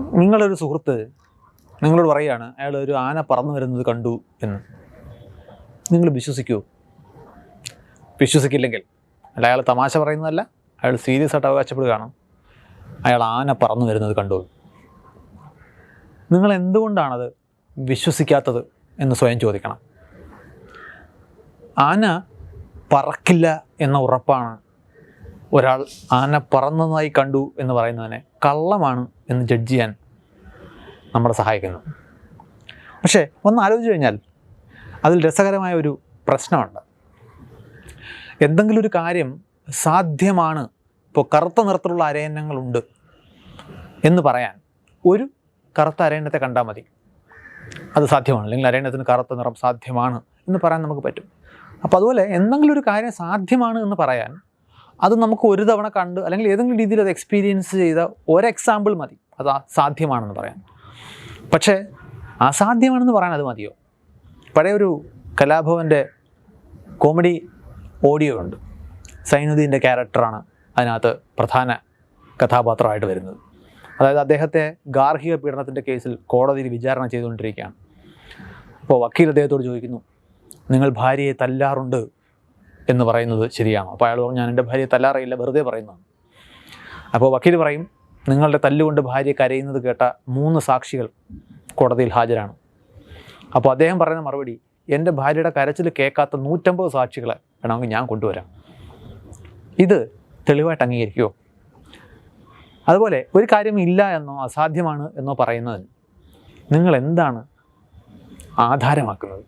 നിങ്ങളൊരു സുഹൃത്ത് നിങ്ങളോട് പറയുകയാണ് അയാൾ ഒരു ആന പറന്നു വരുന്നത് കണ്ടു എന്ന്. നിങ്ങൾ വിശ്വസിക്കുമോ വിശ്വസിക്കില്ലെങ്കിൽ അല്ല അയാൾ തമാശ പറയുന്നതല്ല അയാൾ സീരിയസ് ആയിട്ട് അവകാശപ്പെടുകയാണ്. അയാൾ ആന പറന്നു വരുന്നത് കണ്ടു. നിങ്ങൾ എന്തുകൊണ്ടാണത് വിശ്വസിക്കാത്തത് എന്ന് സ്വയം ചോദിക്കണം. ആന പറക്കില്ല എന്ന ഉറപ്പാണ് ഒരാൾ ആന പറന്നതായി കണ്ടു എന്ന് പറയുന്നതിനെ കള്ളമാണ് എന്ന് ജഡ്ജ് ചെയ്യാൻ നമ്മളെ സഹായിക്കുന്നു. പക്ഷേ ഒന്ന് ആലോചിച്ച് കഴിഞ്ഞാൽ അതിൽ രസകരമായ ഒരു പ്രശ്നമുണ്ട്. എന്തെങ്കിലും ഒരു കാര്യം സാധ്യമാണ് ഇപ്പോൾ കറുത്ത നിറത്തിലുള്ള അരയന്നങ്ങളുണ്ട് എന്ന് പറയാൻ ഒരു കറുത്ത അരയന്നത്തെ കണ്ടാൽ മതി. അത് സാധ്യമാണ്. അല്ലെങ്കിൽ അരയണ്ണത്തിന് കറുത്ത നിറം സാധ്യമാണ് എന്ന് പറയാൻ നമുക്ക് പറ്റും. അപ്പോൾ അതുപോലെ എന്തെങ്കിലും ഒരു കാര്യം സാധ്യമാണ് എന്ന് പറയാൻ അത് നമുക്ക് ഒരു തവണ കണ്ട് അല്ലെങ്കിൽ ഏതെങ്കിലും രീതിയിൽ അത് എക്സ്പീരിയൻസ് ചെയ്ത ഒരു എക്സാമ്പിൾ മതി. അത് സാധ്യമാണെന്ന് പറയാൻ. പക്ഷേ അസാധ്യമാണെന്ന് പറയാൻ അത് മതിയോ? പഴയ ഒരു കലാഭവന്റെ കോമഡി ഓഡിയോ ഉണ്ട്. സൈനുദ്ദീന്റെ ക്യാരക്ടറാണ് അതിനകത്ത് പ്രധാന കഥാപാത്രമായിട്ട് വരുന്നത്. അതായത് അദ്ദേഹത്തെ ഗാർഹിക പീഡനത്തിന്റെ കേസിൽ കോടതിയിൽ വിചാരണ ചെയ്തുകൊണ്ടിരിക്കുകയാണ്. അപ്പോൾ വക്കീൽ അദ്ദേഹത്തോട് ചോദിക്കുന്നു നിങ്ങൾ ഭാര്യയെ തല്ലാറുണ്ട് എന്ന് പറയുന്നത് ശരിയാണോ. അപ്പോൾ അയാൾ പറഞ്ഞു ഞാൻ എന്റെ ഭാര്യയെ തല്ലാറിയില്ല വെറുതെ പറയുന്നതാണ് അപ്പോൾ വക്കീൽ പറയും നിങ്ങളുടെ തല്ലുകൊണ്ട് ഭാര്യ കരയുന്നത് കേട്ട മൂന്ന് സാക്ഷികൾ കോടതിയിൽ ഹാജരാണ്. അപ്പോൾ അദ്ദേഹം പറയുന്ന മറുപടി എന്റെ ഭാര്യയുടെ കരച്ചിൽ കേൾക്കാത്ത നൂറ്റമ്പത് സാക്ഷികളെ വേണമെങ്കിൽ ഞാൻ കൊണ്ടുവരാം. ഇത് തെളിവായിട്ട് അംഗീകരിക്കുമോ അതുപോലെ ഒരു കാര്യം ഇല്ല എന്നോ അസാധ്യമാണ് എന്നോ പറയുന്നതിന് നിങ്ങൾ എന്താണ് ആധാരമാക്കുന്നത്?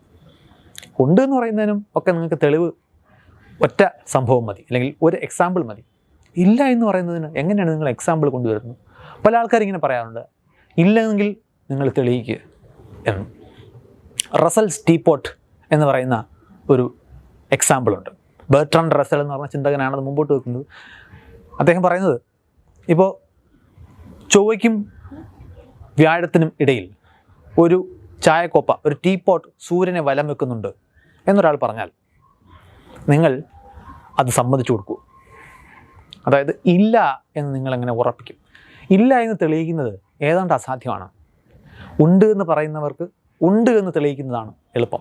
ഉണ്ട് എന്ന് പറയുന്നതിനും ഒക്കെ നിങ്ങൾക്ക് തെളിവ് ഒറ്റ സംഭവം മതി. അല്ലെങ്കിൽ ഒരു എക്സാമ്പിൾ മതി. ഇല്ല എന്ന് പറയുന്നതിന് എങ്ങനെയാണ് നിങ്ങൾ എക്സാമ്പിൾ കൊണ്ടുവരുന്നത്? പല ആൾക്കാർ ഇങ്ങനെ പറയാറുണ്ട്. ഇല്ലെങ്കിൽ നിങ്ങൾ തെളിയിക്കുക എന്ന്. റസൽ സ്റ്റീപോട്ട് എന്ന് പറയുന്ന ഒരു എക്സാമ്പിളുണ്ട് ബെർട്രൺ റസൽ എന്ന് പറഞ്ഞ ചിന്തകനാണ് അത് മുമ്പോട്ട് വെക്കുന്നത്. അദ്ദേഹം പറയുന്നത് ഇപ്പോൾ ചൊവ്വയ്ക്കും വ്യാഴത്തിനും ഇടയിൽ ഒരു ചായക്കോപ്പ ഒരു ടീപോട്ട് സൂര്യനെ വലം വെക്കുന്നുണ്ട് എന്നൊരാൾ പറഞ്ഞാൽ നിങ്ങൾ അത് സമ്മതിച്ചു കൊടുക്കൂ. അതായത് ഇല്ല എന്ന് നിങ്ങൾ എങ്ങനെ ഉറപ്പിക്കും? ഇല്ല എന്ന് തെളിയിക്കുന്നത് ഏതാണ്ട് അസാധ്യമാണ്. ഉണ്ട് എന്ന് പറയുന്നവർക്ക് ഉണ്ട് എന്ന് തെളിയിക്കുന്നതാണ് എളുപ്പം.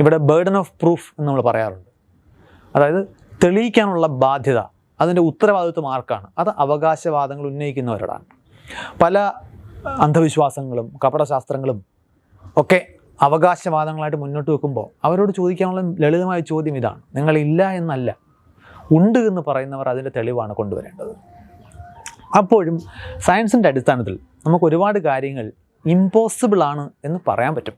ഇവിടെ ബേർഡൻ ഓഫ് പ്രൂഫ് എന്ന് നമ്മൾ പറയാറുണ്ട്. അതായത് തെളിയിക്കാനുള്ള ബാധ്യത അതിന്റെ ഉത്തരവാദിത്വം ആർക്കാണ്? അത് അവകാശവാദങ്ങൾ ഉന്നയിക്കുന്നവരോടാണ് പല അന്ധവിശ്വാസങ്ങളും കപടശാസ്ത്രങ്ങളും ഒക്കെ അവകാശവാദങ്ങളായിട്ട് മുന്നോട്ട് വെക്കുമ്പോൾ അവരോട് ചോദിക്കാനുള്ള ലളിതമായ ചോദ്യം ഇതാണ്. നിങ്ങൾ ഇല്ല എന്നല്ല. ഉണ്ട് എന്ന് പറയുന്നവർ അതിന്റെ തെളിവാണ് കൊണ്ടുവരേണ്ടത്. അപ്പോഴും സയൻസിന്റെ അടിസ്ഥാനത്തിൽ നമുക്ക് ഒരുപാട് കാര്യങ്ങൾ ഇമ്പോസിബിൾ ആണ് എന്ന് പറയാൻ പറ്റും.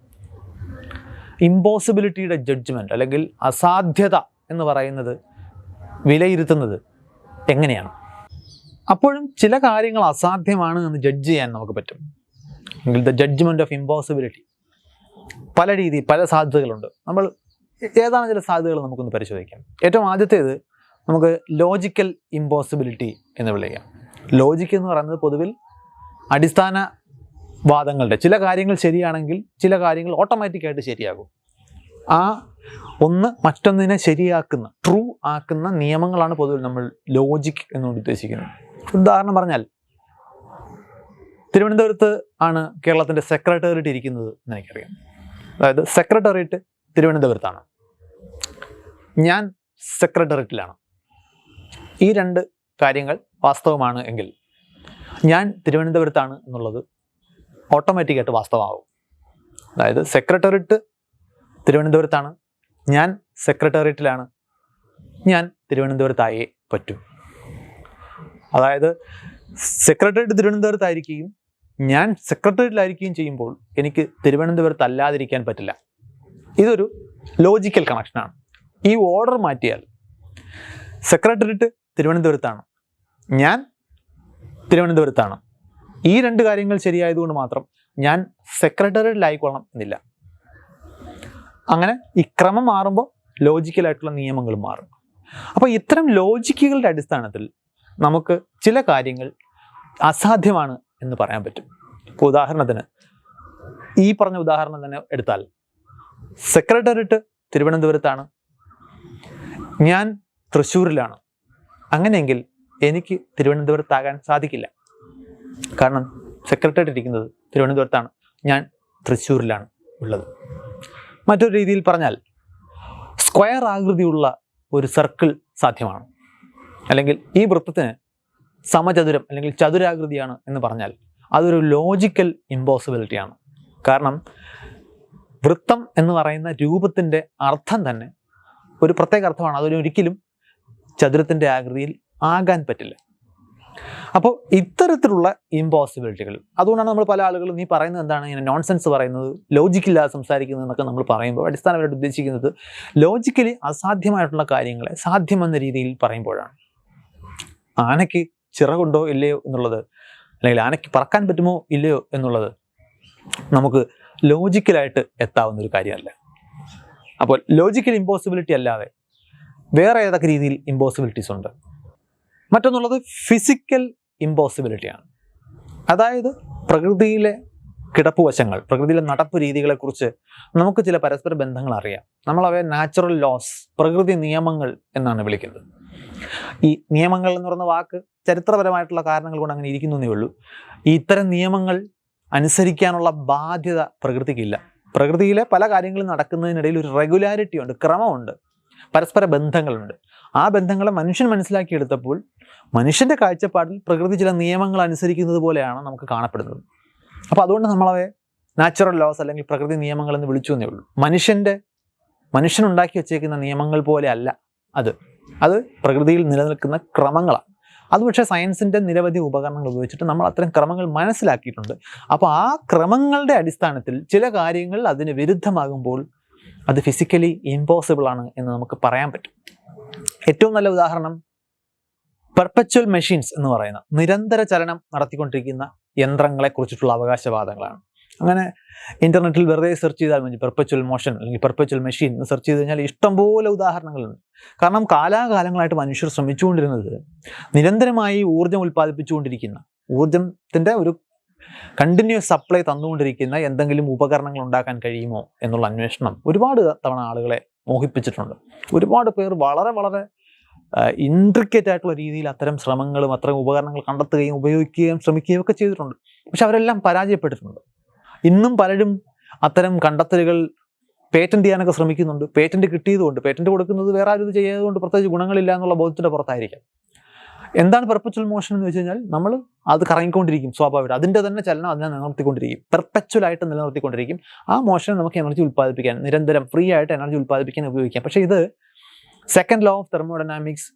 ഇമ്പോസിബിലിറ്റിയുടെ ജഡ്ജ്മെന്റ് അല്ലെങ്കിൽ അസാധ്യത എന്ന് പറയുന്നത് വിലയിരുത്തുന്നത് എങ്ങനെയാണ്? അപ്പോഴും ചില കാര്യങ്ങൾ അസാധ്യമാണ് എന്ന് ജഡ്ജ് ചെയ്യാൻ നമുക്ക് പറ്റും. അല്ലെങ്കിൽ ദ ജഡ്ജ്മെന്റ് ഓഫ് ഇമ്പോസിബിലിറ്റി പല രീതി പല സാധ്യതകളുണ്ട്. നമ്മൾ ഏതാണ് ചില സാധ്യതകൾ നമുക്കൊന്ന് പരിശോധിക്കാം. ഏറ്റവും ആദ്യത്തേത് നമുക്ക് ലോജിക്കൽ ഇമ്പോസിബിലിറ്റി എന്ന് വിളിക്കാം. ലോജിക്ക് എന്ന് പറയുന്നത് പൊതുവിൽ അടിസ്ഥാന വാദങ്ങളുടെ ചില കാര്യങ്ങൾ ശരിയാണെങ്കിൽ ചില കാര്യങ്ങൾ ഓട്ടോമാറ്റിക്കായിട്ട് ശരിയാകും. ആ ഒന്ന് മറ്റൊന്നിനെ ശരിയാക്കുന്ന ട്രൂ ആക്കുന്ന നിയമങ്ങളാണ് പൊതുവിൽ നമ്മൾ ലോജിക് എന്നുകൊണ്ട് ഉദ്ദേശിക്കുന്നത്. ഉദാഹരണം പറഞ്ഞാൽ തിരുവനന്തപുരത്ത് ആണ് കേരളത്തിന്റെ സെക്രട്ടേറിയറ്റ് ഇരിക്കുന്നത് എന്ന് എനിക്കറിയാം. അതായത് സെക്രട്ടേറിയറ്റ് തിരുവനന്തപുരത്താണ്. ഞാൻ സെക്രട്ടേറിയറ്റിലാണ് ഈ രണ്ട് കാര്യങ്ങൾ വാസ്തവമാണ് എങ്കിൽ ഞാൻ തിരുവനന്തപുരത്താണ് എന്നുള്ളത് ഓട്ടോമാറ്റിക്കായിട്ട് വാസ്തവമാകും അതായത് സെക്രട്ടേറിയറ്റ് തിരുവനന്തപുരത്താണ്. ഞാൻ സെക്രട്ടേറിയറ്റിലാണ് ഞാൻ തിരുവനന്തപുരത്തായേ പറ്റൂ. അതായത് സെക്രട്ടേറിയറ്റ് തിരുവനന്തപുരത്തായിരിക്കുകയും ഞാൻ സെക്രട്ടേറിയറ്റിലായിരിക്കുകയും ചെയ്യുമ്പോൾ എനിക്ക് തിരുവനന്തപുരത്ത് അല്ലാതിരിക്കാൻ പറ്റില്ല. ഇതൊരു ലോജിക്കൽ കണക്ഷനാണ് ഈ ഓർഡർ മാറ്റിയാൽ സെക്രട്ടേറിയറ്റ് തിരുവനന്തപുരത്താണ്. ഞാൻ തിരുവനന്തപുരത്താണ്. ഈ രണ്ട് കാര്യങ്ങൾ ശരിയായതുകൊണ്ട് മാത്രം ഞാൻ സെക്രട്ടേറിയറ്റിലായിക്കൊള്ളണം എന്നില്ല. അങ്ങനെ ഈ ക്രമം മാറുമ്പോൾ ലോജിക്കലായിട്ടുള്ള നിയമങ്ങൾ മാറും. അപ്പോൾ ഇത്തരം ലോജിക്കുകളുടെ അടിസ്ഥാനത്തിൽ നമുക്ക് ചില കാര്യങ്ങൾ അസാധ്യമാണ് എന്ന് പറയാൻ പറ്റും. ഇപ്പോൾ ഉദാഹരണത്തിന് ഈ പറഞ്ഞ ഉദാഹരണം തന്നെ എടുത്താൽ സെക്രട്ടേറിയറ്റ് തിരുവനന്തപുരത്താണ്. ഞാൻ തൃശ്ശൂരിലാണ്. അങ്ങനെയെങ്കിൽ എനിക്ക് തിരുവനന്തപുരത്താകാൻ സാധിക്കില്ല. കാരണം സെക്രട്ടറി ഇരിക്കുന്നത് തിരുവനന്തപുരത്താണ്. ഞാൻ തൃശ്ശൂരിലാണ് ഉള്ളത്. മറ്റൊരു രീതിയിൽ പറഞ്ഞാൽ സ്ക്വയർ ആകൃതിയുള്ള ഒരു സർക്കിൾ സാധ്യമാണ്. അല്ലെങ്കിൽ ഈ വൃത്തത്തിന് സമചതുരം അല്ലെങ്കിൽ ചതുരാകൃതിയാണ് എന്ന് പറഞ്ഞാൽ അതൊരു ലോജിക്കൽ ഇമ്പോസിബിലിറ്റിയാണ് കാരണം വൃത്തം എന്ന് പറയുന്ന രൂപത്തിന്റെ അർത്ഥം തന്നെ ഒരു പ്രത്യേക അർത്ഥമാണ്. അതൊരു ഒരിക്കലും ചതുരത്തിന്റെ ആകൃതിയിൽ ആകാൻ പറ്റില്ല. അപ്പോൾ ഇത്തരത്തിലുള്ള ഇമ്പോസിബിലിറ്റികൾ അതുകൊണ്ടാണ് നമ്മൾ പല ആളുകളും നീ പറയുന്നത് എന്താണ് ഇങ്ങനെ നോൺസെൻസ് പറയുന്നത് ലോജിക്കില്ലാതെ സംസാരിക്കുന്നത് എന്നൊക്കെ നമ്മൾ പറയുമ്പോൾ അടിസ്ഥാനപരമായിട്ട് ഉദ്ദേശിക്കുന്നത് ലോജിക്കലി അസാധ്യമായിട്ടുള്ള കാര്യങ്ങളെ സാധ്യമെന്ന രീതിയിൽ പറയുമ്പോഴാണ്. ആനയ്ക്ക് ചിറകുണ്ടോ ഇല്ലയോ എന്നുള്ളത്? അല്ലെങ്കിൽ ആനയ്ക്ക് പറക്കാൻ പറ്റുമോ ഇല്ലയോ എന്നുള്ളത് നമുക്ക് ലോജിക്കലായിട്ട് എത്താവുന്ന ഒരു കാര്യമല്ല. അപ്പോൾ ലോജിക്കൽ ഇമ്പോസിബിലിറ്റി അല്ലാതെ വേറെ ഏതൊക്കെ രീതിയിൽ ഇമ്പോസിബിലിറ്റീസ് ഉണ്ട്? മറ്റൊന്നുള്ളത് ഫിസിക്കൽ ഇമ്പോസിബിലിറ്റിയാണ് അതായത് പ്രകൃതിയിലെ കിടപ്പ് വശങ്ങൾ പ്രകൃതിയിലെ നടപ്പ് രീതികളെക്കുറിച്ച് നമുക്ക് ചില പരസ്പര ബന്ധങ്ങൾ അറിയാം. നമ്മളവയെ നാച്ചുറൽ ലോസ് പ്രകൃതി നിയമങ്ങൾ എന്നാണ് വിളിക്കുന്നത്. ഈ നിയമങ്ങൾ എന്ന് പറയുന്ന വാക്ക് ചരിത്രപരമായിട്ടുള്ള കാരണങ്ങൾ കൊണ്ട് അങ്ങനെ ഇരിക്കുന്നേ ഉള്ളൂ. ഇത്തരം നിയമങ്ങൾ അനുസരിക്കാനുള്ള ബാധ്യത പ്രകൃതിക്കില്ല. പ്രകൃതിയിലെ പല കാര്യങ്ങളും നടക്കുന്നതിനിടയിൽ ഒരു റെഗുലാരിറ്റി ഉണ്ട് ക്രമമുണ്ട് പരസ്പര ബന്ധങ്ങളുണ്ട്. ആ ബന്ധങ്ങളെ മനുഷ്യൻ മനസ്സിലാക്കിയെടുത്തപ്പോൾ മനുഷ്യന്റെ കാഴ്ചപ്പാടിൽ പ്രകൃതി ചില നിയമങ്ങൾ അനുസരിക്കുന്നത് പോലെയാണ് നമുക്ക് കാണപ്പെടുന്നത്. അപ്പോൾ അതുകൊണ്ട് നമ്മളവയെ നാച്ചുറൽ ലോസ് അല്ലെങ്കിൽ പ്രകൃതി നിയമങ്ങൾ എന്ന് വിളിച്ചു എന്നേ ഉള്ളൂ. മനുഷ്യന്റെ മനുഷ്യനുണ്ടാക്കി വെച്ചേക്കുന്ന നിയമങ്ങൾ പോലെ അല്ല അത്. അത് പ്രകൃതിയിൽ നിലനിൽക്കുന്ന ക്രമങ്ങളാണ്. അത് പക്ഷേ സയൻസിന്റെ നിരവധി ഉപകരണങ്ങൾ ഉപയോഗിച്ചിട്ട് നമ്മൾ അത്തരം ക്രമങ്ങൾ മനസ്സിലാക്കിയിട്ടുണ്ട്. അപ്പോൾ ആ ക്രമങ്ങളുടെ അടിസ്ഥാനത്തിൽ ചില കാര്യങ്ങൾ അതിന് വിരുദ്ധമാകുമ്പോൾ അത് ഫിസിക്കലി ഇമ്പോസിബിൾ ആണ് എന്ന് നമുക്ക് പറയാൻ പറ്റും. ഏറ്റവും നല്ല ഉദാഹരണം പെർപ്പച്വൽ മെഷീൻസ് എന്ന് പറയുന്ന നിരന്തര ചലനം നടത്തിക്കൊണ്ടിരിക്കുന്ന യന്ത്രങ്ങളെ കുറിച്ചിട്ടുള്ള അവകാശവാദങ്ങളാണ്. അങ്ങനെ ഇന്റർനെറ്റിൽ വെറുതെ സെർച്ച് ചെയ്താൽ മതി. പെർപ്പച്വൽ മോഷൻ അല്ലെങ്കിൽ പെർപ്പച്വൽ മെഷീൻ എന്ന് സെർച്ച് ചെയ്ത് കഴിഞ്ഞാൽ ഇഷ്ടംപോലെ ഉദാഹരണങ്ങളുണ്ട്. കാരണം കാലാകാലങ്ങളായിട്ട് മനുഷ്യർ ശ്രമിച്ചുകൊണ്ടിരുന്നത് നിരന്തരമായി ഊർജം ഉൽപ്പാദിപ്പിച്ചുകൊണ്ടിരിക്കുന്ന ഊർജത്തിന്റെ ഒരു കണ്ടിന്യൂസ് സപ്ലൈ തന്നുകൊണ്ടിരിക്കുന്ന എന്തെങ്കിലും ഉപകരണങ്ങൾ ഉണ്ടാക്കാൻ കഴിയുമോ എന്നുള്ള അന്വേഷണം ഒരുപാട് തവണ ആളുകളെ മോഹിപ്പിച്ചിട്ടുണ്ട്. ഒരുപാട് പേർ വളരെ വളരെ ഇൻട്രിക്കേറ്റ് ആയിട്ടുള്ള രീതിയിൽ അത്തരം ശ്രമങ്ങളും അത്തരം ഉപകരണങ്ങൾ കണ്ടെത്തുകയും ഉപയോഗിക്കുകയും ശ്രമിക്കുകയും ഒക്കെ ചെയ്തിട്ടുണ്ട്. പക്ഷെ അവരെല്ലാം പരാജയപ്പെട്ടിട്ടുണ്ട്. ഇന്നും പലരും അത്തരം കണ്ടെത്തലുകൾ പേറ്റന്റ് ചെയ്യാനൊക്കെ ശ്രമിക്കുന്നുണ്ട്. പേറ്റന്റ് കിട്ടിയതുകൊണ്ട് പേറ്റന്റ് കൊടുക്കുന്നത് വേറെ ആരും ഇത് ചെയ്യാത്തതുകൊണ്ട് പ്രത്യേകിച്ച് ഗുണങ്ങളില്ല എന്നുള്ള ബോധത്തിന്റെ പുറത്തായിരിക്കാം. എന്താണ് പെർപ്പച്വൽ മോഷൻ എന്ന് വെച്ച് കഴിഞ്ഞാൽ നമ്മൾ അത് കറങ്ങിക്കൊണ്ടിരിക്കും സ്വാഭാവികം. അതിന്റെ തന്നെ ചലനം അതിനെ നിലനിർത്തിക്കൊണ്ടിരിക്കും. പെർപ്പച്വൽ ആയിട്ട് നിലനിർത്തിക്കൊണ്ടിരിക്കും. ആ മോഷൻ നമുക്ക് എനർജി ഉൽപ്പാദിപ്പിക്കാൻ നിരന്തരം ഫ്രീ ആയിട്ട് എനർജി ഉൽപ്പാദിപ്പിക്കാൻ ഉപയോഗിക്കാം. പക്ഷേ ഇത് സെക്കൻഡ് ലോ ഓഫ് തെർമോഡൈനാമിക്സ്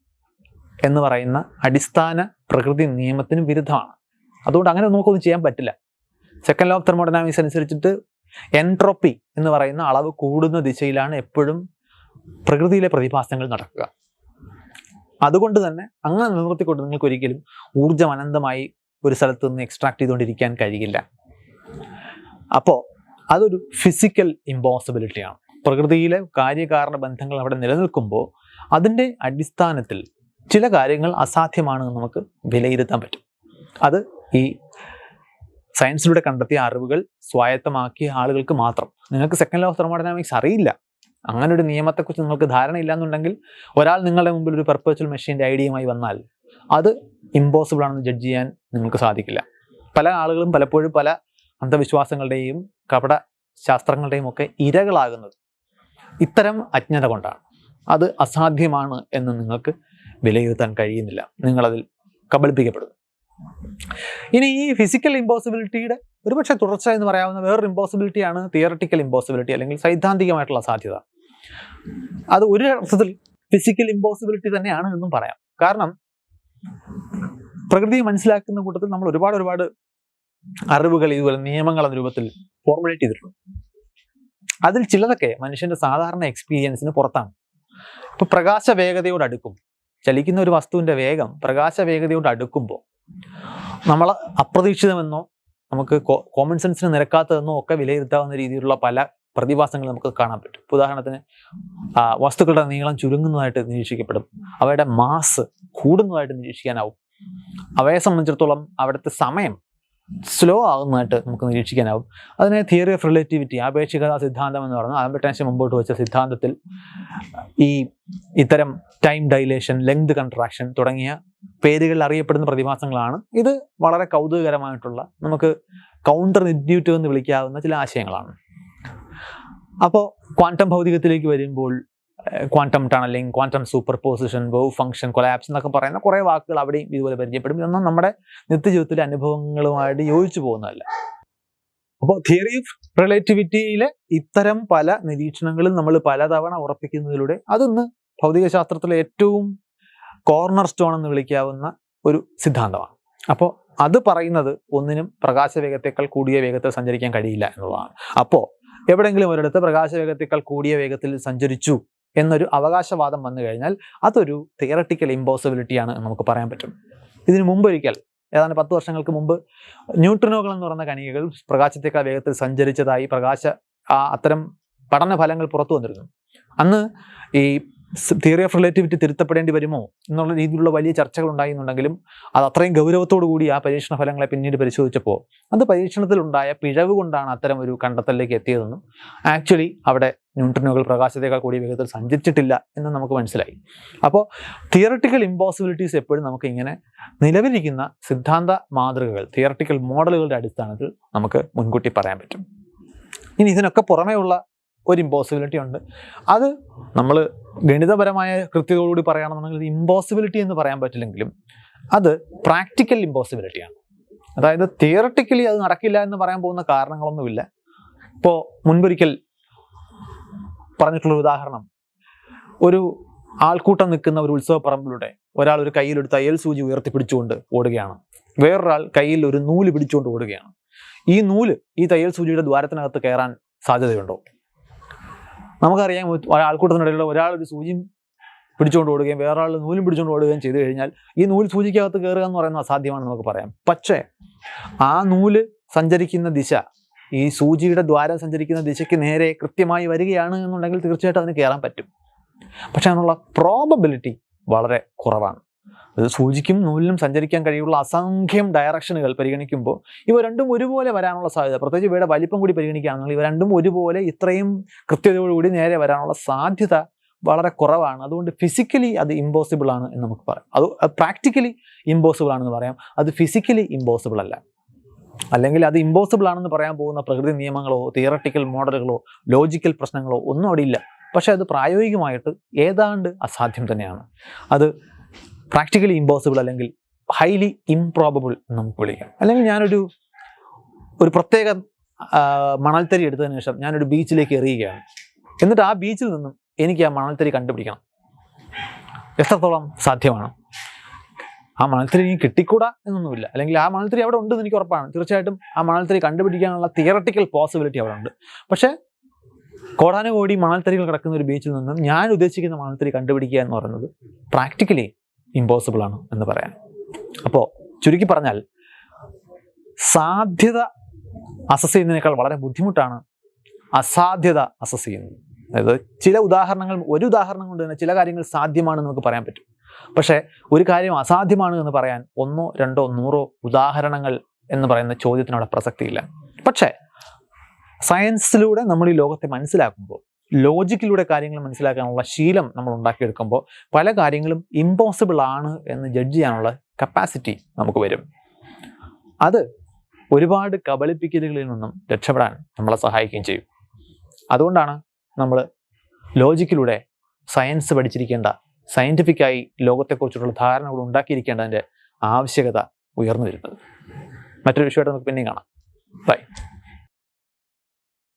എന്ന് പറയുന്ന അടിസ്ഥാന പ്രകൃതി നിയമത്തിന് വിരുദ്ധമാണ്. അതുകൊണ്ട് അങ്ങനെ നമുക്കൊന്നും ചെയ്യാൻ പറ്റില്ല. സെക്കൻഡ് ലോ ഓഫ് തെർമോഡൈനാമിക്സ് അനുസരിച്ചിട്ട് എൻട്രോപ്പി എന്ന് പറയുന്ന അളവ് കൂടുന്ന ദിശയിലാണ് എപ്പോഴും പ്രകൃതിയിലെ പ്രതിഭാസങ്ങൾ നടക്കുക. അതുകൊണ്ട് തന്നെ അങ്ങനെ നിലനിർത്തിക്കൊണ്ട് നിങ്ങൾക്ക് ഒരിക്കലും ഊർജം അനന്തമായി ഒരു സ്ഥലത്ത് നിന്ന് എക്സ്ട്രാക്ട് ചെയ്തുകൊണ്ടിരിക്കാൻ കഴിയില്ല. അപ്പോൾ അതൊരു ഫിസിക്കൽ ഇമ്പോസിബിലിറ്റിയാണ് പ്രകൃതിയിലെ കാര്യകാരണ ബന്ധങ്ങൾ അവിടെ നിലനിൽക്കുമ്പോൾ അതിന്റെ അടിസ്ഥാനത്തിൽ ചില കാര്യങ്ങൾ അസാധ്യമാണ് എന്ന് നമുക്ക് വിലയിരുത്താൻ പറ്റും. അത് ഈ സയൻസിലൂടെ കണ്ടെത്തിയ അറിവുകൾ സ്വായത്തമാക്കിയ ആളുകൾക്ക് മാത്രം. നിങ്ങൾക്ക് സെക്കൻഡ് ലോ ഓഫ് തെർമോഡൈനാമിക്സ് അറിയില്ല. അങ്ങനെ ഒരു നിയമത്തെക്കുറിച്ച് നിങ്ങൾക്ക് ധാരണയില്ല എന്നുണ്ടെങ്കിൽ ഒരാൾ നിങ്ങളുടെ മുമ്പിൽ ഒരു പെർപ്പച്വൽ മെഷീന്റെ ഐഡിയയുമായി വന്നാൽ അത് ഇമ്പോസിബിൾ ആണെന്ന് ജഡ്ജ് ചെയ്യാൻ നിങ്ങൾക്ക് സാധിക്കില്ല. പല ആളുകളും പലപ്പോഴും പല അന്ധവിശ്വാസങ്ങളുടെയും കപട ശാസ്ത്രങ്ങളുടെയും ഒക്കെ ഇരകളാകുന്നത് ഇത്തരം അജ്ഞത കൊണ്ടാണ്. അത് അസാധ്യമാണ് എന്ന് നിങ്ങൾക്ക് വിലയിരുത്താൻ കഴിയുന്നില്ല. നിങ്ങളതിൽ കബളിപ്പിക്കപ്പെടുന്നു. ഇനി ഈ ഫിസിക്കൽ ഇമ്പോസിബിലിറ്റിയുടെ ഒരുപക്ഷെ തുടർച്ച എന്ന് പറയാവുന്ന വേറൊരു ഇമ്പോസിബിലിറ്റിയാണ് തിയറട്ടിക്കൽ ഇമ്പോസിബിലിറ്റി അല്ലെങ്കിൽ സൈദ്ധാന്തികമായിട്ടുള്ള സാധ്യത. അത് ഒരു അർത്ഥത്തിൽ ഫിസിക്കൽ ഇമ്പോസിബിലിറ്റി തന്നെയാണ് എന്നും പറയാം. കാരണം പ്രകൃതിയെ മനസ്സിലാക്കുന്ന കൂട്ടത്തിൽ നമ്മൾ ഒരുപാട് ഒരുപാട് അറിവുകൾ ഇതുപോലെ നിയമങ്ങൾ എന്ന രൂപത്തിൽ ഫോർമുലേറ്റ് ചെയ്തിട്ടുണ്ട്. അതിൽ ചിലതൊക്കെ മനുഷ്യന്റെ സാധാരണ എക്സ്പീരിയൻസിന് പുറത്താണ്. ഇപ്പൊ പ്രകാശ വേഗതയോട് അടുക്കും. ചലിക്കുന്ന ഒരു വസ്തുവിന്റെ വേഗം പ്രകാശ വേഗതയോട് അടുക്കുമ്പോൾ നമ്മൾ അപ്രതീക്ഷിതമെന്നോ നമുക്ക് കോമൺ സെൻസിന് നിരക്കാത്തതെന്നോ ഒക്കെ വിലയിരുത്താവുന്ന രീതിയിലുള്ള പല പ്രതിഭാസങ്ങൾ നമുക്ക് കാണാൻ പറ്റും. ഉദാഹരണത്തിന് വസ്തുക്കളുടെ നീളം ചുരുങ്ങുന്നതായിട്ട് നിരീക്ഷിക്കപ്പെടും. അവയുടെ മാസ് കൂടുന്നതായിട്ട് നിരീക്ഷിക്കാനാവും. അവയെ സംബന്ധിച്ചിടത്തോളം അവിടുത്തെ സമയം സ്ലോ ആകുന്നതായിട്ട് നമുക്ക് നിരീക്ഷിക്കാനാവും. അതിനെ തിയറി ഓഫ് റിലേറ്റിവിറ്റി ആപേക്ഷികത സിദ്ധാന്തം എന്ന് പറഞ്ഞാൽ ആൽബർട്ട് ഐൻസ്റ്റൈൻ മുമ്പോട്ട് വെച്ച സിദ്ധാന്തത്തിൽ ഈ ഇത്തരം ടൈം ഡൈലേഷൻ ലെങ്ത് കൺട്രാക്ഷൻ തുടങ്ങിയ പേരുകളിൽ അറിയപ്പെടുന്ന പ്രതിഭാസങ്ങളാണ്. ഇത് വളരെ കൗതുകകരമായിട്ടുള്ള നമുക്ക് കൗണ്ടർ ഇൻഡ്യൂറ്റീവ് എന്ന് വിളിക്കാവുന്ന ചില ആശയങ്ങളാണ്. അപ്പോൾ ക്വാണ്ടം ഭൗതികത്തിലേക്ക് വരുമ്പോൾ quantum tunnelling quantum superposition wave function collapse എന്നൊക്കെ പറയുന്ന കുറേ വാക്കുകൾ അവിടെയും ഇതുപോലെ പരിചയപ്പെടും. ഇതൊന്നും നമ്മുടെ നിത്യജീവിതത്തിലെ അനുഭവങ്ങളുമായിട്ട് യോജിച്ചു പോകുന്നതല്ല. അപ്പോൾ തിയറി ഓഫ് റിലേറ്റിവിറ്റിയിലെ ഇത്തരം പല നിരീക്ഷണങ്ങളും നമ്മൾ പലതവണ ഉറപ്പിക്കുന്നതിലൂടെ അതൊന്ന് ഭൗതികശാസ്ത്രത്തിലെ ഏറ്റവും കോർണർ സ്റ്റോൺ എന്ന് വിളിക്കാവുന്ന ഒരു സിദ്ധാന്തമാണ്. അപ്പോൾ അത് പറയുന്നത് ഒന്നിനും പ്രകാശവേഗത്തേക്കാൾ കൂടിയ വേഗത്തിൽ സഞ്ചരിക്കാൻ കഴിയില്ല എന്നുള്ളതാണ്. അപ്പോൾ എവിടെയെങ്കിലും ഒരിടത്ത് പ്രകാശവേഗത്തേക്കാൾ കൂടിയ വേഗത്തിൽ സഞ്ചരിച്ചു എന്നൊരു അവകാശവാദം വന്നു കഴിഞ്ഞാൽ അതൊരു തിയറട്ടിക്കൽ ഇമ്പോസിബിലിറ്റിയാണ് എന്ന് നമുക്ക് പറയാൻ പറ്റും. ഇതിനു മുമ്പൊരിക്കൽ ഏതാണ്ട് പത്ത് വർഷങ്ങൾക്ക് മുമ്പ് ന്യൂട്രിനോകൾ എന്ന് പറയുന്ന കണികകൾ പ്രകാശത്തേക്കാൾ വേഗത്തിൽ സഞ്ചരിച്ചതായി പ്രകാശ അത്തരം പഠന ഫലങ്ങൾ പുറത്തു വന്നിരുന്നു. അന്ന് ഈ തിയറി ഓഫ് റിലേറ്റിവിറ്റി തിരുത്തപ്പെടേണ്ടി വരുമോ എന്നുള്ള രീതിയിലുള്ള വലിയ ചർച്ചകൾ ഉണ്ടായിരുന്നുണ്ടെങ്കിലും അത് അത്രയും ഗൗരവത്തോടു കൂടി ആ പരീക്ഷണ ഫലങ്ങളെ പിന്നീട് പരിശോധിച്ചപ്പോൾ അത് പരീക്ഷണത്തിലുണ്ടായ പിഴവ് കൊണ്ടാണ് അത്തരം ഒരു കണ്ടെത്തലിലേക്ക് എത്തിയതെന്നും ആക്ച്വലി അവിടെ ന്യൂട്രനുകൾ പ്രകാശത്തേക്കാൾ കൂടിയ വേഗത്തിൽ സഞ്ചരിച്ചിട്ടില്ല എന്ന് നമുക്ക് മനസ്സിലായി. അപ്പോൾ തിയറട്ടിക്കൽ ഇമ്പോസിബിലിറ്റീസ് എപ്പോഴും നമുക്ക് ഇങ്ങനെ നിലവിലിരിക്കുന്ന സിദ്ധാന്ത മാതൃകകൾ തിയറട്ടിക്കൽ മോഡലുകളുടെ അടിസ്ഥാനത്തിൽ നമുക്ക് മുൻകൂട്ടി പറയാൻ പറ്റും. ഇനി ഇതിനൊക്കെ പുറമേയുള്ള ഒരു ഇമ്പോസിബിലിറ്റി ഉണ്ട്. അത് നമ്മൾ ഗണിതപരമായ കൃത്യതയോടുകൂടി പറയുകയാണെന്നുണ്ടെങ്കിൽ ഇമ്പോസിബിലിറ്റി എന്ന് പറയാൻ പറ്റില്ലെങ്കിലും അത് പ്രാക്ടിക്കൽ ഇമ്പോസിബിലിറ്റിയാണ് അതായത് തിയറട്ടിക്കലി അത് നടക്കില്ല എന്ന് പറയാൻ പോകുന്ന കാരണങ്ങളൊന്നുമില്ല. ഇപ്പോൾ മുൻപൊരിക്കൽ പറഞ്ഞിട്ടുള്ള ഉദാഹരണം. ഒരു ആൾക്കൂട്ടം നിൽക്കുന്ന ഒരു ഉത്സവപ്പറമ്പിലൂടെ ഒരാൾ ഒരു കയ്യിൽ ഒരു തയ്യൽ സൂചി ഉയർത്തിപ്പിടിച്ചുകൊണ്ട് ഓടുകയാണ്. വേറൊരാൾ കയ്യിൽ ഒരു നൂൽ പിടിച്ചുകൊണ്ട് ഓടുകയാണ്. ഈ നൂൽ ഈ തയ്യൽ സൂചിയുടെ ദ്വാരത്തിനകത്ത് കയറാൻ സാധ്യതയുണ്ടോ? നമുക്കറിയാം ഒരു ആൾക്കൂട്ടത്തിനിടയിലുള്ള ഒരാൾ ഒരു സൂചിയും പിടിച്ചുകൊണ്ട് ഓടുകയും വേറെ ആൾ നൂലും പിടിച്ചുകൊണ്ട് ഓടുകയും ചെയ്തു കഴിഞ്ഞാൽ ഈ നൂൽ സൂചിക്കകത്ത് കയറുക എന്ന് പറയുന്നത് അസാധ്യമാണെന്ന് നമുക്ക് പറയാം. പക്ഷേ ആ നൂൽ സഞ്ചരിക്കുന്ന ദിശ ഈ സൂചിയുടെ ദ്വാരം സഞ്ചരിക്കുന്ന ദിശയ്ക്ക് നേരെ കൃത്യമായി വരികയാണ് എന്നുണ്ടെങ്കിൽ തീർച്ചയായിട്ടും അതിന് കയറാൻ പറ്റും. പക്ഷെ അതിനുള്ള പ്രോബബിലിറ്റി വളരെ കുറവാണ്. അത് സൂചിക്കും നൂലിനും സഞ്ചരിക്കാൻ കഴിയുള്ള അസംഖ്യം ഡയറക്ഷനുകൾ പരിഗണിക്കുമ്പോൾ ഇവ രണ്ടും ഒരുപോലെ വരാനുള്ള സാധ്യത. പ്രത്യേകിച്ച് ഇവയുടെ വലിപ്പം കൂടി പരിഗണിക്കുകയാണെങ്കിൽ ഇവ രണ്ടും ഒരുപോലെ ഇത്രയും കൃത്യതയോടുകൂടി നേരെ വരാനുള്ള സാധ്യത വളരെ കുറവാണ്. അതുകൊണ്ട് ഫിസിക്കലി അത് ഇമ്പോസിബിൾ ആണ് എന്ന് നമുക്ക് പറയാം. അത് പ്രാക്ടിക്കലി ഇമ്പോസിബിൾ ആണെന്ന് പറയാം. അത് ഫിസിക്കലി ഇമ്പോസിബിൾ അല്ല. അല്ലെങ്കിൽ അത് ഇമ്പോസിബിൾ ആണെന്ന് പറയാൻ പോകുന്ന പ്രകൃതി നിയമങ്ങളോ തിയറട്ടിക്കൽ മോഡലുകളോ ലോജിക്കൽ പ്രശ്നങ്ങളോ ഒന്നും അവിടെ ഇല്ല. പക്ഷേ അത് പ്രായോഗികമായിട്ട് ഏതാണ്ട് അസാധ്യം തന്നെയാണ്. അത് പ്രാക്ടിക്കലി ഇമ്പോസിബിൾ അല്ലെങ്കിൽ ഹൈലി ഇംപ്രോബിൾ നമുക്ക് വിളിക്കാം. അല്ലെങ്കിൽ ഞാനൊരു ഒരു പ്രത്യേക മണൽത്തരി എടുത്തതിന് ശേഷം ഞാനൊരു ബീച്ചിലേക്ക് എറിയുകയാണ്. എന്നിട്ട് ആ ബീച്ചിൽ നിന്നും എനിക്ക് ആ മണൽത്തരി കണ്ടുപിടിക്കണം. എത്രത്തോളം സാധ്യമാണ്? ആ മണൽത്തരി എനിക്ക് കിട്ടിക്കൂടാ എന്നൊന്നുമില്ല. അല്ലെങ്കിൽ ആ മണൽത്തരി അവിടെ ഉണ്ടെന്ന് എനിക്ക് ഉറപ്പാണ്. തീർച്ചയായിട്ടും ആ മണൽത്തരി കണ്ടുപിടിക്കാനുള്ള തിയറട്ടിക്കൽ പോസിബിലിറ്റി അവിടെ ഉണ്ട്. പക്ഷേ കോടാനുകോടി മണൽത്തരികൾ കിടക്കുന്ന ഒരു ബീച്ചിൽ നിന്നും ഞാൻ ഉദ്ദേശിക്കുന്ന മണൽത്തരി കണ്ടുപിടിക്കുക എന്ന് പറയുന്നത് പ്രാക്ടിക്കലി ഇമ്പോസിബിൾ ആണ് എന്ന് പറയാം. അപ്പോൾ ചുരുക്കി പറഞ്ഞാൽ സാധ്യത അസസ് ചെയ്യുന്നതിനേക്കാൾ വളരെ ബുദ്ധിമുട്ടാണ് അസാധ്യത അസസ് ചെയ്യുന്നത്. അതായത് ചില ഉദാഹരണങ്ങൾ ഒരു ഉദാഹരണം കൊണ്ട് തന്നെ ചില കാര്യങ്ങൾ സാധ്യമാണെന്ന് നമുക്ക് പറയാൻ പറ്റും. പക്ഷേ ഒരു കാര്യം അസാധ്യമാണ് എന്ന് പറയാൻ ഒന്നോ രണ്ടോ നൂറോ ഉദാഹരണങ്ങൾ എന്ന് പറയുന്ന ചോദ്യത്തിന് അവിടെ പ്രസക്തിയില്ല. പക്ഷേ സയൻസിലൂടെ നമ്മൾ ഈ ലോകത്തെ മനസ്സിലാക്കുമ്പോൾ ലോജിക്കിലൂടെ കാര്യങ്ങൾ മനസ്സിലാക്കാനുള്ള ശീലം നമ്മൾ ഉണ്ടാക്കിയെടുക്കുമ്പോൾ പല കാര്യങ്ങളും ഇമ്പോസിബിൾ ആണ് എന്ന് ജഡ്ജ് ചെയ്യാനുള്ള കപ്പാസിറ്റി നമുക്ക് വരും. അത് ഒരുപാട് കബളിപ്പിക്കലുകളിൽ നിന്നും രക്ഷപ്പെടാൻ നമ്മളെ സഹായിക്കുകയും ചെയ്യും. അതുകൊണ്ടാണ് നമ്മൾ ലോജിക്കിലൂടെ സയൻസ് പഠിച്ചിരിക്കേണ്ട സയന്റിഫിക്കായി ലോകത്തെക്കുറിച്ചുള്ള ധാരണകൾ ഉണ്ടാക്കിയിരിക്കേണ്ടതിന്റെ ആവശ്യകത ഉയർന്നു വരുന്നത്. മറ്റൊരു വിഷയമായിട്ട് നമുക്ക് പിന്നെയും കാണാം. ബൈ